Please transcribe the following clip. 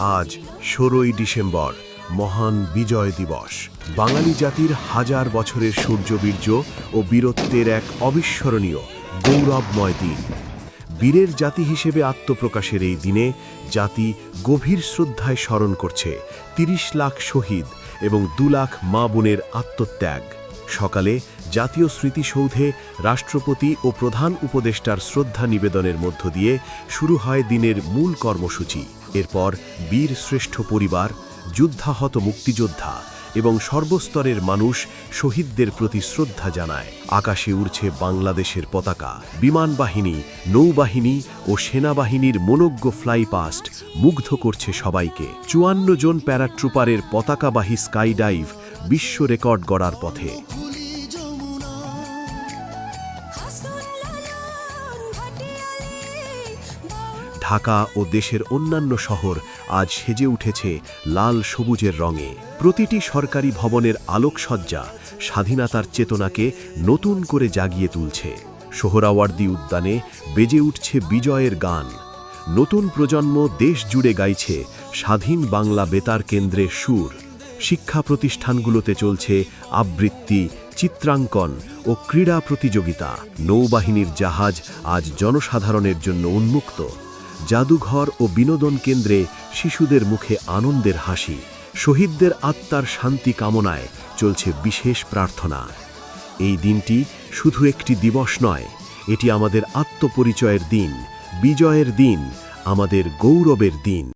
আজ ষোলোই ডিসেম্বর, মহান বিজয় দিবস। বাঙালি জাতির হাজার বছরের সূর্যবীর্য ও বীরত্বের এক অবিস্মরণীয়, গৌরবময় দিন। বীরের জাতি হিসেবে আত্মপ্রকাশের এই দিনে জাতি গভীর শ্রদ্ধায় স্মরণ করছে তিরিশ লাখ শহীদ এবং দু লাখ মা বোনের আত্মত্যাগ। সকালে জাতীয় স্মৃতিসৌধে রাষ্ট্রপতি ও প্রধান উপদেষ্টার শ্রদ্ধা নিবেদনের মধ্য দিয়ে শুরু হয় দিনের মূল কর্মসূচি। এরপর বীর শ্রেষ্ঠ পরিবার, যুদ্ধাহত মুক্তিযোদ্ধা এবং সর্বস্তরের মানুষ শহীদদের প্রতি শ্রদ্ধা জানায়। আকাশে উড়ছে বাংলাদেশের পতাকা, বিমান বাহিনী, নৌবাহিনী ও সেনাবাহিনীর মনোজ্ঞ ফ্লাইপাস্ট মুগ্ধ করছে সবাইকে। চুয়ান্ন জন প্যারাট্রুপারের পতাকাবাহী স্কাইডাইভ বিশ্ব রেকর্ড গড়ার পথে। ঢাকা ও দেশের অন্যান্য শহর আজ সেজে উঠেছে লাল সবুজের রঙে। প্রতিটি সরকারি ভবনের আলোকসজ্জা স্বাধীনতার চেতনাকে নতুন করে জাগিয়ে তুলছে। সোহরাওয়ার্দী উদ্যানে বেজে উঠছে বিজয়ের গান। নতুন প্রজন্ম দেশ জুড়ে গাইছে স্বাধীন বাংলা বেতার কেন্দ্রের সুর। শিক্ষা প্রতিষ্ঠানগুলোতে চলছে আবৃত্তি, চিত্রাঙ্কন ও ক্রীড়া প্রতিযোগিতা। নৌবাহিনীর জাহাজ আজ জনসাধারণের জন্য উন্মুক্ত। জাদুঘর ও বিনোদন কেন্দ্রে শিশুদের মুখে আনন্দের হাসি, শহীদদের আত্মার শান্তি কামনায় চলছে বিশেষ প্রার্থনা। এই দিনটি শুধু একটি দিবস নয়, এটি আমাদের আত্মপরিচয়ের দিন, বিজয়ের দিন, আমাদের গৌরবের দিন।